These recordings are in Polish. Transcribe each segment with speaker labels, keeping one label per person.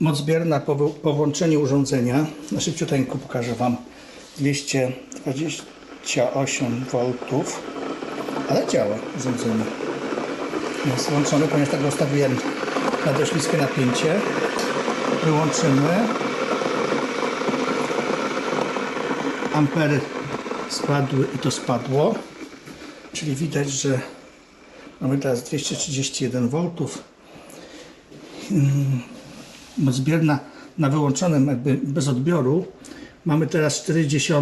Speaker 1: Moc bierna po, po włączeniu urządzenia, na szybciuteńko pokażę Wam, 228 V, ale działa urządzenie. Jest włączone, ponieważ tak ustawiłem na dość niskie napięcie. Wyłączymy. Ampery spadły i to spadło. Czyli widać, że mamy teraz 231 V. Moc bierna na wyłączonym jakby bez odbioru. Mamy teraz 40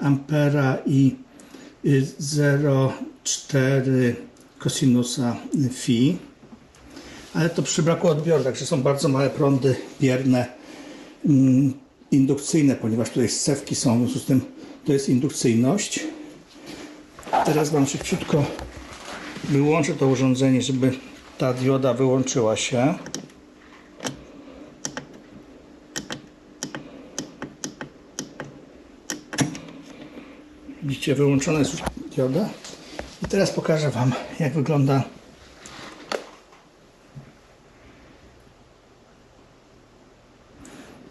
Speaker 1: ampera i y, 0,4 kosinusa phi. Ale to przy braku odbioru, także są bardzo małe prądy bierne mm, indukcyjne, ponieważ tutaj scewki są, w związku z tym to jest indukcyjność. Teraz Wam szybciutko wyłączę to urządzenie, żeby ta dioda wyłączyła się. Widzicie, wyłączona jest już dioda. I teraz pokażę Wam, jak wygląda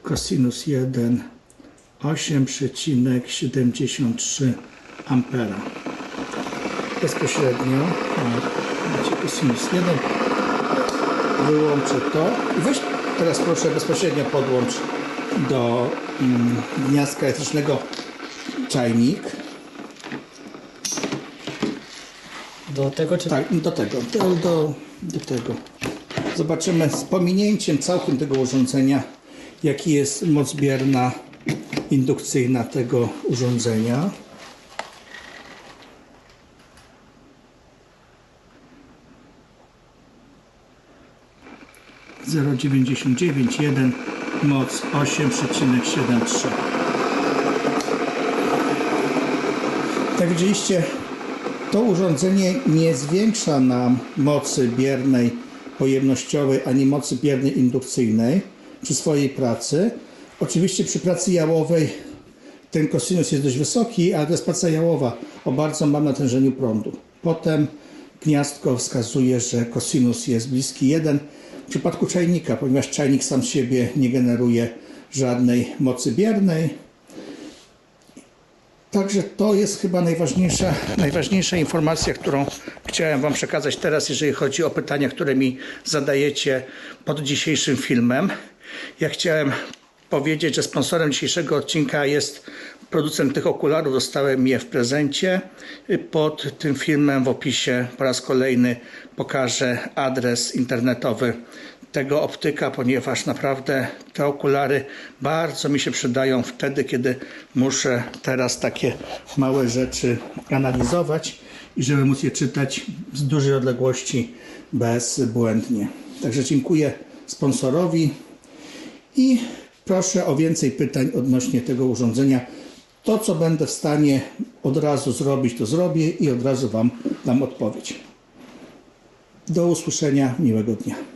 Speaker 1: cosinus 1 8,73 ampera. Bezpośrednio macie cosinus 1 wyłączę to. I weź teraz proszę bezpośrednio podłącz do mm, gniazdka elektrycznego czajnik
Speaker 2: Do tego czy
Speaker 1: tak, do tego, do, do, do tego. Zobaczymy z pominięciem całkiem tego urządzenia, jaki jest moc bierna indukcyjna tego urządzenia. Zero dziewięćdziesiąt dziewięć jeden moc 8,73 Jak widzieliście to urządzenie nie zwiększa nam mocy biernej pojemnościowej ani mocy biernej indukcyjnej przy swojej pracy. Oczywiście przy pracy jałowej ten kosinus jest dość wysoki, ale to jest praca jałowa o bardzo małym natężeniu prądu. Potem gniazdko wskazuje, że kosinus jest bliski 1. W przypadku czajnika, ponieważ czajnik sam siebie nie generuje żadnej mocy biernej, Także to jest chyba najważniejsza, najważniejsza informacja, którą chciałem Wam przekazać teraz, jeżeli chodzi o pytania, które mi zadajecie pod dzisiejszym filmem. Ja chciałem powiedzieć, że sponsorem dzisiejszego odcinka jest producent tych okularów. Dostałem je w prezencie. Pod tym filmem w opisie po raz kolejny pokażę adres internetowy tego optyka, ponieważ naprawdę te okulary bardzo mi się przydają wtedy, kiedy muszę teraz takie małe rzeczy analizować i żeby móc je czytać z dużej odległości bezbłędnie. Także dziękuję sponsorowi i proszę o więcej pytań odnośnie tego urządzenia. To, co będę w stanie od razu zrobić, to zrobię i od razu Wam dam odpowiedź. Do usłyszenia, miłego dnia.